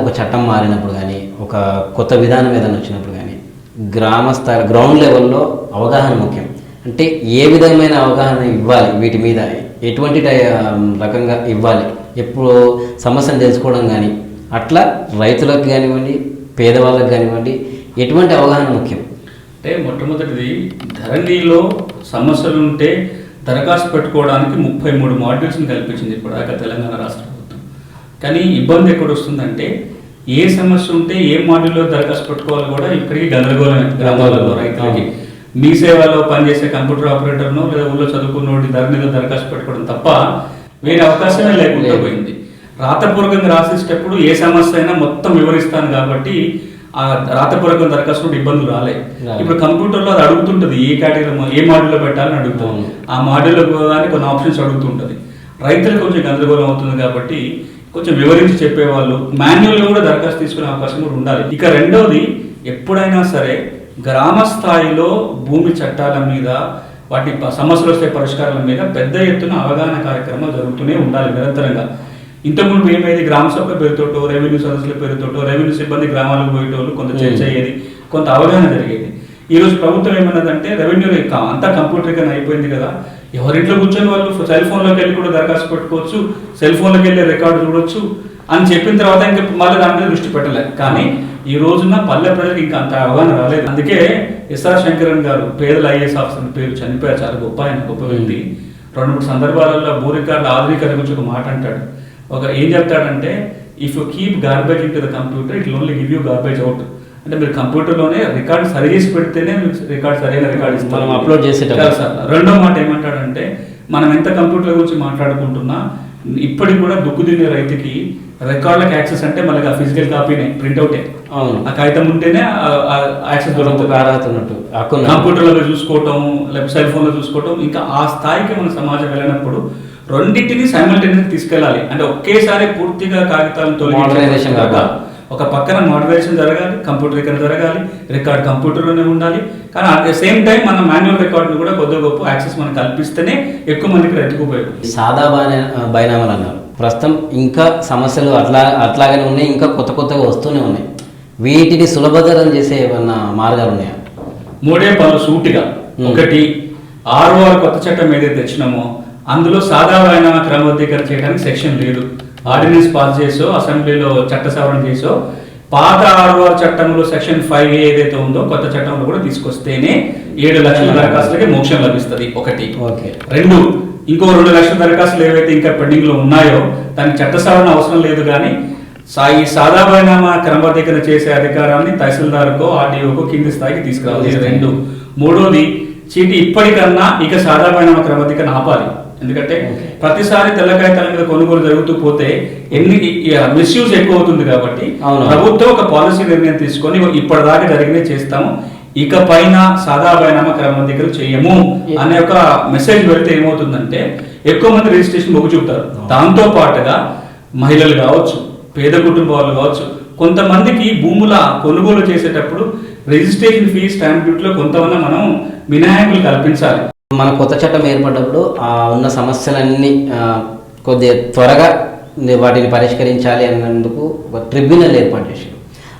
ఒక చట్టం మారినప్పుడు కానీ ఒక కొత్త విధానం ఏదైనా వచ్చినప్పుడు కానీ గ్రామ స్థాయి గ్రౌండ్ లెవెల్లో అవగాహన ముఖ్యం. అంటే ఏ విధమైన అవగాహన ఇవ్వాలి వీటి మీద? ఎటువంటి రకంగా ఇవ్వాలి? ఎప్పుడు సమస్యను తెలుసుకోవడం కానీ అట్లా రైతులకు కానివ్వండి పేదవాళ్ళకి కానివ్వండి ఎటువంటి అవగాహన ముఖ్యం? అంటే మొట్టమొదటిది ధరణిలో సమస్యలు ఉంటే దరఖాస్తు పెట్టుకోవడానికి ముప్పై మూడు మాడ్యూల్స్ని కల్పించింది ఇప్పుడు తెలంగాణ రాష్ట్రం. కానీ ఇబ్బంది ఎక్కడ వస్తుందంటే ఏ సమస్య ఉంటే ఏ మాడ్యూల్లో దరఖాస్తు పెట్టుకోవాలి కూడా ఇప్పటికీ గందరగోళం గ్రామాలలో రైతులకి మీ సేవలో పనిచేసే కంప్యూటర్ ఆపరేటర్ను లేదా ఊళ్ళో చదువుకున్నోడి ధరణిలో దరఖాస్తు పెట్టుకోవడం తప్ప వేరే అవకాశమే లేకుండా. పోయింది రాతపూర్వకంగా రాసేటప్పుడు ఏ సమస్య అయినా మొత్తం వివరిస్తాను కాబట్టి ఆ రాతపూర్వకం దరఖాస్తు ఇబ్బందులు రాలే. ఇప్పుడు కంప్యూటర్లో అది అడుగుతుంటది ఏ కేటగిరీ ఏ మాడ్యూల్లో పెట్టాలని అడుగుతుంది అవును. ఆ మాడ్యూల్లో పోగానే కొన్ని ఆప్షన్స్ అడుగుతుంటది రైతులకు కొంచెం గందరగోళం అవుతుంది కాబట్టి కొంచెం వివరించి చెప్పేవాళ్ళు. మాన్యువల్ కూడా దరఖాస్తు తీసుకునే అవకాశం కూడా ఉండాలి. ఇక రెండోది ఎప్పుడైనా సరే గ్రామ స్థాయిలో భూమి చట్టాల మీద వాటి సమస్యలు వస్తే పరిష్కారాల మీద పెద్ద ఎత్తున అవగాహన కార్యక్రమాలు జరుగుతూనే ఉండాలి నిరంతరంగా. ఇంతకుముందు ఏమైంది? గ్రామ సభల పేరుతోటో రెవెన్యూ సదస్సుల పేరుతోటో రెవెన్యూ సిబ్బంది గ్రామాలకు పోయేటోళ్ళు కొంత చర్చ. అయ్యేది కొంత అవగాహన జరిగేది. ఈ రోజు ప్రభుత్వం ఏమన్నదంటే రెవెన్యూ అంతా కంప్యూటరీకరణ అయిపోయింది కదా. ఎవరింట్లో కూర్చొని వాళ్ళు సెల్ ఫోన్లోకి వెళ్ళి కూడా దరఖాస్తు పెట్టుకోవచ్చు సెల్ ఫోన్లోకి వెళ్ళి రికార్డు చూడొచ్చు అని చెప్పిన తర్వాత ఇంకా మళ్ళీ దాని మీద దృష్టి పెట్టలేదు కానీ ఈ రోజున పల్లె ప్రజలకు ఇంకా అంత అవగాహన రాలేదు. అందుకే ఎస్ఆర్ శంకరన్ గారు పేదల ఐఏఎస్ ఆఫీసర్ పేరు చనిపోయారు చాలా గొప్ప ఆయన గొప్ప వ్యక్తి. రెండు మూడు సందర్భాలలో భూ రికార్డుల ఆధునీకరణ గురించి ఒక మాట అంటాడు. ఒక ఏం చెప్తాడంటే if you keep garbage in to the computer it only give you garbage out అంటే మీరు కంప్యూటర్లోనే రికార్డ్ సరి చేసి పెడితేనే రికార్డ్ సరైన రికార్డ్ మనం upload చేసేటప్పుడు. సార్ రెండో మాట ఏమంటాడంటే మనం ఎంత కంప్యూటర్ గురించి మాట్లాడుకుంటున్నా ఇప్పటికి కూడా దుక్కు తినే రైతుకి రికార్డులకు యాక్సెస్ అంటే మనకి ఆ ఫిజికల్ కాపీనే ప్రింట్అవుటే అవును ఆ కాగితం ఉంటేనే యాక్సెస్ దొరుకుతుంది. కంప్యూటర్లో చూసుకోవటం లేకపోతే సెల్ ఫోన్లో చూసుకోవటం ఇంకా ఆ స్థాయికి మన సమాజం వెళ్ళినప్పుడు రెండింటిని సైమల్టేనియస్ తీసుకెళ్ళాలి అంటే ఒకేసారి పూర్తిగా కాగితాలను తొలగించడం. ఒక పక్కన మోడరేషన్ జరగాలి కంప్యూటరీకరణ జరగాలి రికార్డ్ కంప్యూటర్లోనే ఉండాలి. కానీ అట్ ద సేమ్ టైం మన మాన్యువల్ రికార్డును కూడా కొద్దిగా గొప్ప యాక్సెస్ మనం కల్పిస్తేనే ఎక్కువ మందికి రైతుకు ఉపయోగం. సాదా బానే బైనామాలు అన్నారు. ప్రస్తుతం ఇంకా సమస్యలు అట్లా అట్లాగనే ఉన్నాయి ఇంకా కొత్త కొత్తగా వస్తూనే ఉన్నాయి. వీటిని సులభతరం చేసే ఏమన్నా మార్గాలు ఉన్నాయా? మూడే పనులు సూటిగా. ఒకటి ఆర్ఓఆర్ కొత్త చట్టం ఏదైతే తెచ్చినామో అందులో సాదా వాయినామా క్రమబద్ధీకరణ చేయడానికి సెక్షన్ లేదు. ఆర్డినెన్స్ పాస్ చేసో అసెంబ్లీలో చట్ట సవరణ చేసో పాత ఆర్ఓఆర్ చట్టంలో సెక్షన్ ఫైవ్ ఏదైతే ఉందో కొత్త చట్టంలో కూడా తీసుకొస్తేనే ఏడు లక్షల దరఖాస్తులకి మోక్షం లభిస్తుంది. ఒకటి. ఓకే. రెండు ఇంకో రెండు లక్షల దరఖాస్తులు ఏవైతే ఇంకా పెండింగ్లో ఉన్నాయో దానికి చట్ట సవరణ అవసరం లేదు కానీ ఈ సాదా పరిణామ క్రమబద్ధీకరణ చేసే అధికారాన్ని తహసీల్దార్కో ఆర్డీఓకో కింది స్థాయికి తీసుకురావాలి. రెండు. మూడోది చీటి ఇప్పటికన్నా ఇక సాదా పరిణామ క్రమబద్ధీకరణ ఆపాలి. ఎందుకంటే. ప్రతిసారి తెల్ల కాగితాల మీద కొనుగోలు జరుగుతూ పోతే ఎన్ని మిస్యూజ్ ఎక్కువ అవుతుంది కాబట్టి. ప్రభుత్వం ఒక పాలసీ నిర్ణయం తీసుకొని ఇప్పటిదాకా జరిగినవి చేస్తాము. ఇక పైన సాదా పరిణామ క్రమబద్ధీకరణ చేయము అనే ఒక మెసేజ్ పెడితే ఏమవుతుందంటే ఎక్కువ మంది రిజిస్ట్రేషన్ మొగ్గు చూపుతారు. దాంతో పాటుగా మహిళలు కావచ్చు పేద కుటుంబాలు కావచ్చు కొంతమందికి భూముల కొనుగోలు చేసేటప్పుడు రిజిస్ట్రేషన్ ఫీ స్టాంప్ డ్యూటీలో కొంతమంది మనం మినహాయింపులు కల్పించాలి. మన కొత్త చట్టం ఏర్పడ్డప్పుడు ఉన్న సమస్యలన్నీ కొద్దిగా త్వరగా వాటిని పరిష్కరించాలి అన్నందుకు ఒక ట్రిబ్యునల్ ఏర్పాటు చేశారు.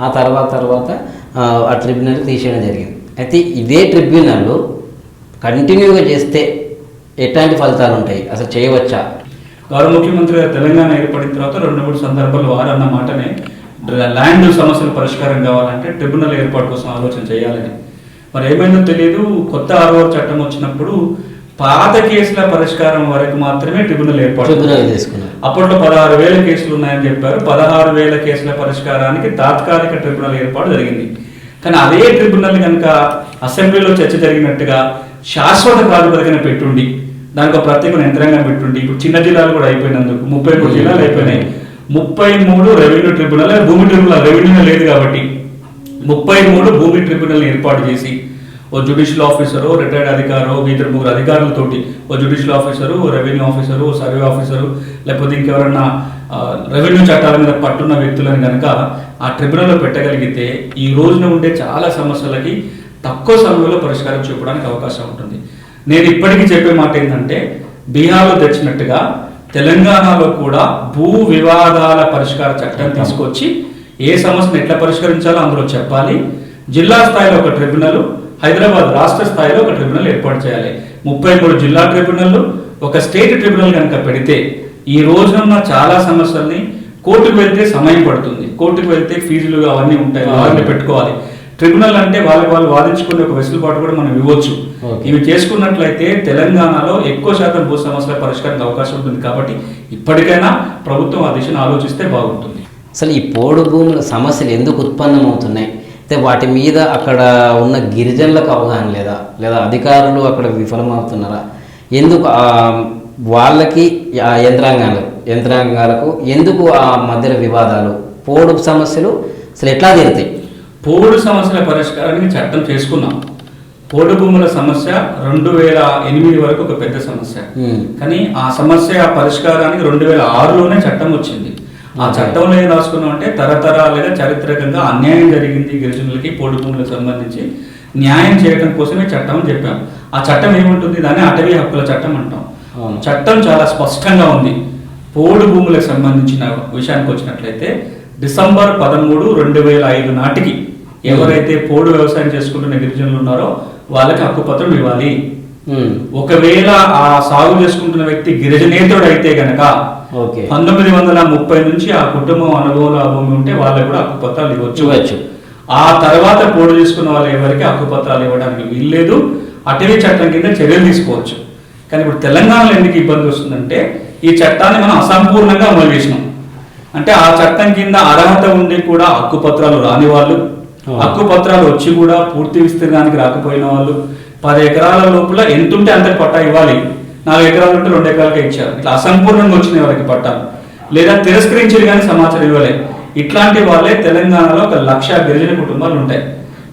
ఆ తర్వాత తర్వాత ఆ, ట్రిబ్యునల్ తీసేయడం జరిగింది. అయితే ఇదే ట్రిబ్యునల్ కంటిన్యూగా చేస్తే ఎట్లాంటి ఫలితాలు ఉంటాయి? అసలు చేయవచ్చా? గౌరవ ముఖ్యమంత్రి గారు తెలంగాణ ఏర్పడిన తర్వాత రెండు మూడు సందర్భాలు వారు అన్న మాటనే ల్యాండ్ సమస్యల పరిష్కారం కావాలంటే ట్రిబ్యునల్ ఏర్పాటు కోసం ఆలోచన చేయాలని మరి ఏమైందో తెలియదు కొత్త ఆరో చట్టం వచ్చినప్పుడు పాత కేసుల పరిష్కారం వరకు మాత్రమే ట్రిబ్యునల్ ఏర్పాటు అప్పట్లో పదహారు వేల కేసులు ఉన్నాయని చెప్పారు. పదహారు వేల కేసుల పరిష్కారానికి తాత్కాలిక ట్రిబ్యునల్ ఏర్పాటు జరిగింది. కానీ అదే ట్రిబ్యునల్ కనుక అసెంబ్లీలో చర్చ జరిగినట్టుగా శాశ్వత ప్రాతిపదికన పెట్టుండి దానికి ఒక ప్రత్యేక యంత్రాంగం పెట్టుండి ఇప్పుడు చిన్న జిల్లాలు కూడా అయిపోయినందుకు ముప్పై మూడు జిల్లాలు అయిపోయినాయి. ముప్పై మూడు రెవెన్యూ ట్రిబ్యునల్ భూమి ట్రిబ్యునల్ రెవెన్యూ లేదు కాబట్టి ముప్పై మూడు భూమి ట్రిబ్యునల్ ఏర్పాటు చేసి ఓ జుడిషియల్ ఆఫీసరు రిటైర్డ్ అధికారు ఇద్దరు ముగ్గురు అధికారులతోటి ఓ judicial officer revenue officer survey officer లేకపోతే ఇంకెవరన్నా రెవెన్యూ చట్టాల మీద పట్టున్న వ్యక్తులను కనుక ఆ ట్రిబ్యునల్లో పెట్టగలిగితే ఈ రోజున ఉండే చాలా సమస్యలకి తక్కువ సమయంలో పరిష్కారం చూపడానికి అవకాశం ఉంటుంది. నేను ఇప్పటికీ చెప్పే మాట ఏంటంటే బీహార్లో తెచ్చినట్టుగా తెలంగాణలో కూడా భూ వివాదాల పరిష్కార చట్టం తీసుకొచ్చి ఏ సమస్యను ఎట్లా పరిష్కరించాలో అందులో చెప్పాలి. జిల్లా స్థాయిలో ఒక ట్రిబ్యునల్ హైదరాబాద్ రాష్ట్ర స్థాయిలో ఒక ట్రిబ్యునల్ ఏర్పాటు చేయాలి. ముప్పై మూడు జిల్లా ట్రిబ్యునల్ ఒక స్టేట్ ట్రిబ్యునల్ కనుక పెడితే ఈ రోజున చాలా సమస్యల్ని కోర్టుకు వెళ్తే సమయం పడుతుంది. కోర్టుకు వెళ్తే ఫీజులు అవన్నీ ఉంటాయి లాయర్లు పెట్టుకోవాలి. ట్రిబ్యునల్ అంటే వాళ్ళకి వాళ్ళు వాదించుకునే ఒక వెసులుబాటు కూడా మనం ఇవ్వచ్చు. ఇవి చేసుకున్నట్లయితే తెలంగాణలో ఎక్కువ శాతం భూ సమస్యల పరిష్కారానికి అవకాశం ఉంటుంది కాబట్టి ఇప్పటికైనా ప్రభుత్వం ఆ దిశను ఆలోచిస్తే బాగుంటుంది. అసలు ఈ పోడు భూముల సమస్యలు ఎందుకు ఉత్పన్నమవుతున్నాయి? అయితే వాటి మీద అక్కడ ఉన్న గిరిజనులకు అవగాహన లేదా? లేదా అధికారులు అక్కడ విఫలమవుతున్నారా? ఎందుకు వాళ్ళకి ఆ యంత్రాంగాలు యంత్రాంగాలకు ఎందుకు ఆ మధ్యలో వివాదాలు? పోడు సమస్యలు అసలు ఎట్లా తీరుతాయి? పోడు సమస్యల పరిష్కారానికి చట్టం చేసుకున్నాం. పోడు భూముల సమస్య రెండు వేల ఎనిమిది వరకు ఒక పెద్ద సమస్య. కానీ ఆ సమస్య పరిష్కారానికి రెండు వేల ఆరులోనే చట్టం వచ్చింది. ఆ. చట్టంలో ఏం రాసుకున్నాం అంటే తరతరాలుగా చారిత్రకంగా అన్యాయం జరిగింది గిరిజనులకి పోడు భూములకు సంబంధించి న్యాయం చేయడం కోసమే చట్టం అని చెప్పాం ఆ చట్టం ఏముంటుంది దాన్ని అటవీ హక్కుల చట్టం అంటాం. చట్టం చాలా స్పష్టంగా ఉంది పోడు భూములకు సంబంధించిన విషయానికి వచ్చినట్లయితే డిసెంబర్ పదమూడు రెండు వేల ఐదు నాటికి ఎవరైతే పోడు వ్యవసాయం చేసుకుంటున్న గిరిజనులు ఉన్నారో వాళ్ళకి హక్కుపత్రం ఇవ్వాలి. ఒకవేళ ఆ సాగు చేసుకుంటున్న వ్యక్తి గిరిజనేతరుడు అయితే గనక ఓకే పంతొమ్మిది వందల ముప్పై నుంచి ఆ కుటుంబం అనుభవంలో భూమి ఉంటే వాళ్ళకి కూడా హక్కుపత్రాలు ఇవ్వచ్చు. ఇవ్వచ్చు. ఆ తర్వాత పోడు చేసుకున్న వాళ్ళు ఎవరికి హక్కుపత్రాలు ఇవ్వడానికి వీల్లేదు. అటవీ చట్టం కింద చర్యలు తీసుకోవచ్చు. కానీ ఇప్పుడు తెలంగాణలో ఎందుకు ఇబ్బంది వస్తుందంటే ఈ చట్టాన్ని మనం అసంపూర్ణంగా అమలు చేసినాం. అంటే ఆ చట్టం కింద అర్హత ఉండి కూడా హక్కుపత్రాలు రాని వాళ్ళు ఆ. హక్కుపత్రాలు వచ్చి కూడా పూర్తి విస్తీర్ణానికి రాకపోయిన వాళ్ళు పది ఎకరాల లోపల ఎంత ఉంటే అంత పట్టా ఇవ్వాలి. నాలుగు ఎకరాలు ఉంటే రెండు ఎకరాలకే ఇచ్చారు. ఇట్లా అసంపూర్ణంగా వచ్చినాయి వాళ్ళకి పట్టాలు లేదా తిరస్కరించారు కానీ సమాచారం ఇవ్వలేదు ఇట్లాంటి వాళ్ళే తెలంగాణలో ఒక లక్ష గిరిజన కుటుంబాలు ఉంటాయి.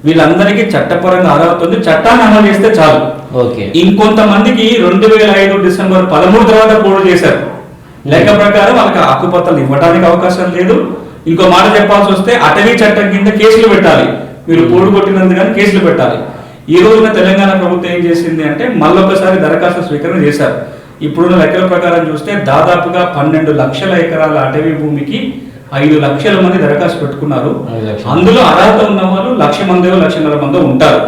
వీళ్ళందరికీ చట్టపరంగా అర్హత ఉంది చట్టాన్ని అమలు చేస్తే చాలు. ఓకే. ఇంకొంతమందికి రెండు వేల ఐదు డిసెంబర్ పదమూడు తర్వాత పోడు చేశారు. లెక్క ప్రకారం వాళ్ళకి హక్కుపత్రాలు ఇవ్వడానికి అవకాశం లేదు. ఇంకో మాట చెప్పాల్సి వస్తే అటవీ చట్టం కింద కేసులు పెట్టాలి. మీరు పోడు కొట్టినందుకని కేసులు పెట్టాలి. ఈ రోజున తెలంగాణ ప్రభుత్వం ఏం చేసింది అంటే మళ్ళొకసారి దరఖాస్తు స్వీకరణ చేశారు. ఇప్పుడున్న లెక్కల ప్రకారం చూస్తే దాదాపుగా పన్నెండు లక్షల ఎకరాల అటవీ భూమికి ఐదు లక్షల మంది దరఖాస్తు పెట్టుకున్నారు. అందులో అర్హత ఉన్న వాళ్ళు లక్ష మందో లక్షన్నర మందో ఉంటారు.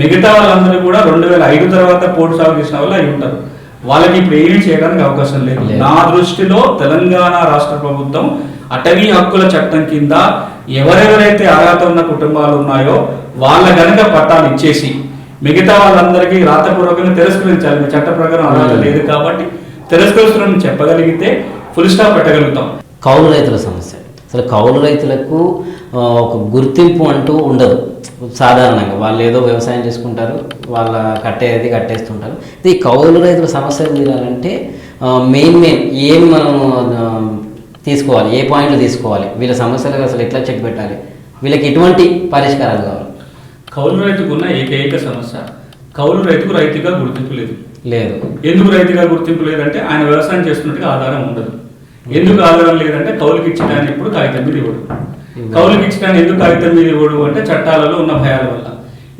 మిగతా వాళ్ళందరూ కూడా రెండు వేల ఐదు తర్వాత పోటు సాగు చేసిన వాళ్ళు అయి ఉంటారు. వాళ్ళకి ఇప్పుడు ఏమీ చేయడానికి అవకాశం లేదు. లేదు. నా దృష్టిలో తెలంగాణ రాష్ట్ర ప్రభుత్వం అటవీ హక్కుల చట్టం కింద ఎవరెవరైతే అర్హత ఉన్న కుటుంబాలు ఉన్నాయో వాళ్ళ గనక పట్టాలు ఇచ్చేసి మిగతా వాళ్ళందరికీ రాతపూర్వకంగా తిరస్కరించాలి. మీ చట్ట ప్రకారం అర్హత లేదు కాబట్టి తిరస్కరిస్తున్నాం చెప్పగలిగితే ఫుల్ స్టాప్ పెట్టగలుగుతాం. కౌలు రైతుల సమస్య. అసలు కౌలు రైతులకు ఒక గుర్తింపు అంటూ ఉండదు. సాధారణంగా వాళ్ళు ఏదో వ్యవసాయం చేసుకుంటారు వాళ్ళ కట్టేది కట్టేస్తుంటారు. ఈ కౌలు రైతుల సమస్యలు తీరాలంటే మెయిన్ మెయిన్ ఏం మనం తీసుకోవాలి ఏ పాయింట్లు తీసుకోవాలి? వీళ్ళ సమస్యలకు అసలు ఎట్లా చెక్ పెట్టాలి? వీళ్ళకి ఎటువంటి పరిష్కారాలు కావాలి? కౌలు రైతుకు ఉన్న ఏకైక సమస్య. కౌలు రైతుకు రైతుగా గుర్తింపు లేదు. లేదు. ఎందుకు రైతుగా గుర్తింపు లేదంటే ఆయన వ్యవసాయం చేస్తున్నట్టుగా ఆధారం ఉండదు. ఎందుకు ఆధారం లేదంటే కౌలుకి ఇచ్చడానికి ఇప్పుడు కాగితం మీద ఇవ్వడు. కౌలుకి ఇచ్చడానికి ఎందుకు కాగితం మీద ఇవ్వడు అంటే చట్టాలలో ఉన్న భయాల వల్ల.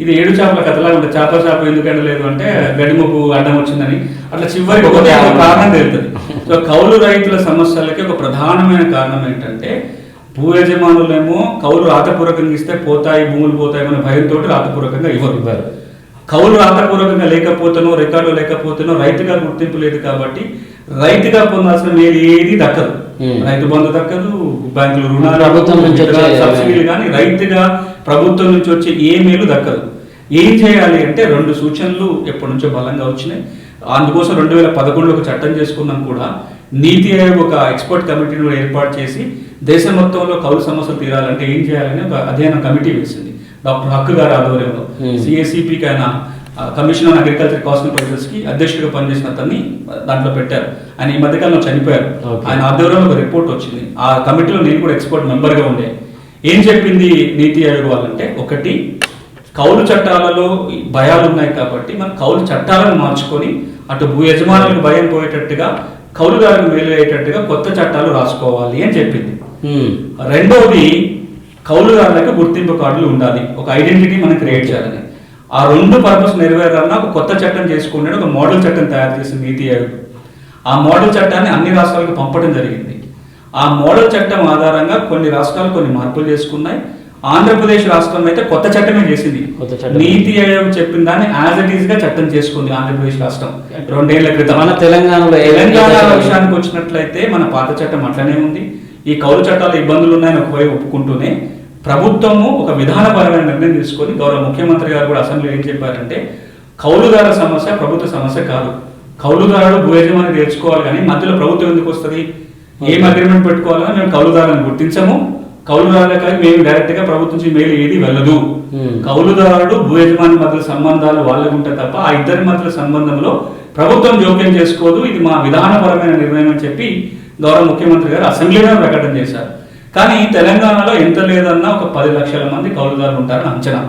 ఇది ఏడు చేపల కథలా ఉంటుంది. చేపల చేప ఎందుకు ఎండలేదు అంటే గడిముకు అడ్డం వచ్చిందని. అట్లా చివరికి ఒక ఒక కారణం తెలుస్తుంది. సో కౌలు రైతుల సమస్యలకి ఒక ప్రధానమైన కారణం ఏంటంటే భూ యజమానులేమో కౌలు రాతపూర్వకంగా ఇస్తే పోతాయి భూములు పోతాయి అనే భయంతో రాతపూర్వకంగా ఇవ్వరు. కౌలు రాతపూర్వకంగా లేకపోతేనో రికార్డు లేకపోతేనో రైతుగా గుర్తింపు లేదు కాబట్టి రైతుగా పొందాల్సిన మేలు ఏది దక్కదు. రైతు బంధు దక్కదు బ్యాంకులు రుణాలు ప్రభుత్వం నుంచి సబ్సిడీలు కానీ రైతుగా ప్రభుత్వం నుంచి వచ్చే ఏ మేలు దక్కదు. ఏం చేయాలి అంటే రెండు సూచనలు ఎప్పటి నుంచో బలంగా వచ్చినాయి. అందుకోసం రెండు వేల పదకొండులో ఒక చట్టం చేసుకున్నాం కూడా. నీతి ఆయోగ్ ఒక ఎక్స్పర్ట్ కమిటీని ఏర్పాటు చేసి దేశం మొత్తంలో కౌలు సమస్యలు తీరాలంటే ఏం చేయాలని ఒక అధ్యయన కమిటీ వేసింది డాక్టర్ హక్కు గారి ఆధ్వర్యంలో. సిఎస్సిపికి ఆయన కమిషన్ ఆన్ అగ్రికల్చర్ కాస్టింగ్ ప్రైసెస్కి అధ్యక్షుడిగా పనిచేసిన అతన్ని దాంట్లో పెట్టారు ఆయన ఈ మధ్యకాలంలో చనిపోయారు. ఆయన ఆధ్వర్యంలో ఒక రిపోర్ట్ వచ్చింది ఆ కమిటీలో నేను కూడా ఎక్స్పర్ట్ మెంబర్గా ఉండే ఏం చెప్పింది నీతి ఆయోగ్ వాళ్ళంటే ఒకటి కౌలు చట్టాలలో భయాలు ఉన్నాయి కాబట్టి మనం కౌలు చట్టాలను మార్చుకొని అటు భూ యజమానులకు భయం పోయేటట్టుగా కౌలుదారులకు మేలు అయ్యేటట్టుగా కొత్త చట్టాలు రాసుకోవాలి అని చెప్పింది. రెండవది కౌలుదారులకు గుర్తింపు కార్డులు ఉండాలి. ఒక ఐడెంటిటీ మనం క్రియేట్ చేయాలని. ఆ రెండు పర్పస్ నెరవేరాలన్నా ఒక కొత్త చట్టం చేసుకునే ఒక మోడల్ చట్టం తయారు చేసింది నీతి ఆయోగ్ ఆ మోడల్ చట్టాన్ని అన్ని రాష్ట్రాలకు పంపడం జరిగింది. ఆ మోడల్ చట్టం ఆధారంగా కొన్ని రాష్ట్రాలు కొన్ని మార్పులు చేసుకున్నాయి. ఆంధ్రప్రదేశ్ రాష్ట్రం అయితే కొత్త చట్టమే చేసింది. నీతి ఆయోగ్ చెప్పిన దాన్ని యాజ్ ఇట్ ఈస్గా చట్టం చేసుకుంది ఆంధ్రప్రదేశ్ రాష్ట్రం. రెండేళ్ళ క్రితం. మన తెలంగాణలో తెలంగాణ విషయానికి వచ్చినట్లయితే మన పాత చట్టం అట్లనే ఉంది. ఈ కౌలు చట్టాల ఇబ్బందులు ఉన్నాయని ఒకవైపు ఒప్పుకుంటూనే ప్రభుత్వము ఒక విధానపరమైన నిర్ణయం తీసుకొని గౌరవ ముఖ్యమంత్రి గారు కూడా అసెంబ్లీలో ఏం చెప్పారంటే కౌలుదార సమస్య ప్రభుత్వ సమస్య కాదు. కౌలుదారుడు భూ యజమాని నేర్చుకోవాలి కానీ మధ్యలో ప్రభుత్వం ఎందుకు వస్తుంది? ఏం అగ్రిమెంట్ పెట్టుకోవాలని మేము కౌలుదారులను గుర్తించము. కౌలుదారులకు మేము డైరెక్ట్గా ప్రభుత్వం నుంచి మేలు ఏది వెళ్ళదు. కౌలుదారుడు భూ యజమాని మధ్య సంబంధాలు వాళ్ళకు ఉంటాయి తప్ప ఆ ఇద్దరి మధ్య సంబంధంలో ప్రభుత్వం జోక్యం చేసుకోదు. ఇది మా విధానపరమైన నిర్ణయం అని చెప్పి గౌరవ ముఖ్యమంత్రి గారు అసెంబ్లీలో ప్రకటన చేశారు. కానీ తెలంగాణలో ఎంత లేదన్నా ఒక పది లక్షల మంది కౌలుదారులు ఉంటారని అంచనా.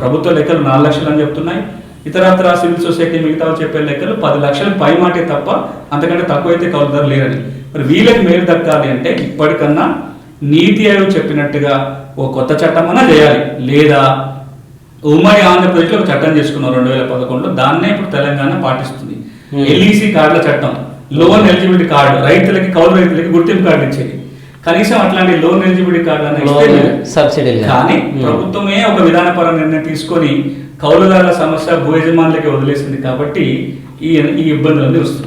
ప్రభుత్వ లెక్కలు నాలుగు లక్షలు అని చెప్తున్నాయి. ఇతరత్ర సివిల్ సొసైటీ మిగతా చెప్పే లెక్కలు పది లక్షలు పై మాటే తప్ప అంతకంటే తక్కువ అయితే కౌలుదారు లేరని. మరి వీళ్ళకి మేలు దక్కాలి అంటే ఇప్పటికన్నా నీతి ఆయోగ్ చెప్పినట్టుగా ఓ కొత్త చట్టం అన్నా చేయాలి. లేదా ఉమ్మడి ఆంధ్రప్రదేశ్లో ఒక చట్టం చేసుకున్నారు రెండు వేల పదకొండులో. దాన్నే ఇప్పుడు తెలంగాణ పాటిస్తుంది. ఎల్ఈసి కార్డుల చట్టం. లోన్ ఎలిజిబిలిటీ కార్డు రైతులకి కౌలు రైతులకి గుర్తింపు కార్డు ఇచ్చేది కనీసం అట్లాంటి లోన్ ఎలిజిబిలిటీ కార్డు లేదు. సబ్సిడీలు కానీ Hmm. ప్రభుత్వమే ఒక విధానపర నిర్ణయం తీసుకొని కౌలుదారుల సమస్య భూ యజమానులకి వదిలేసింది కాబట్టి ఈ ఈ ఇబ్బందులన్నీ వస్తున్నాయి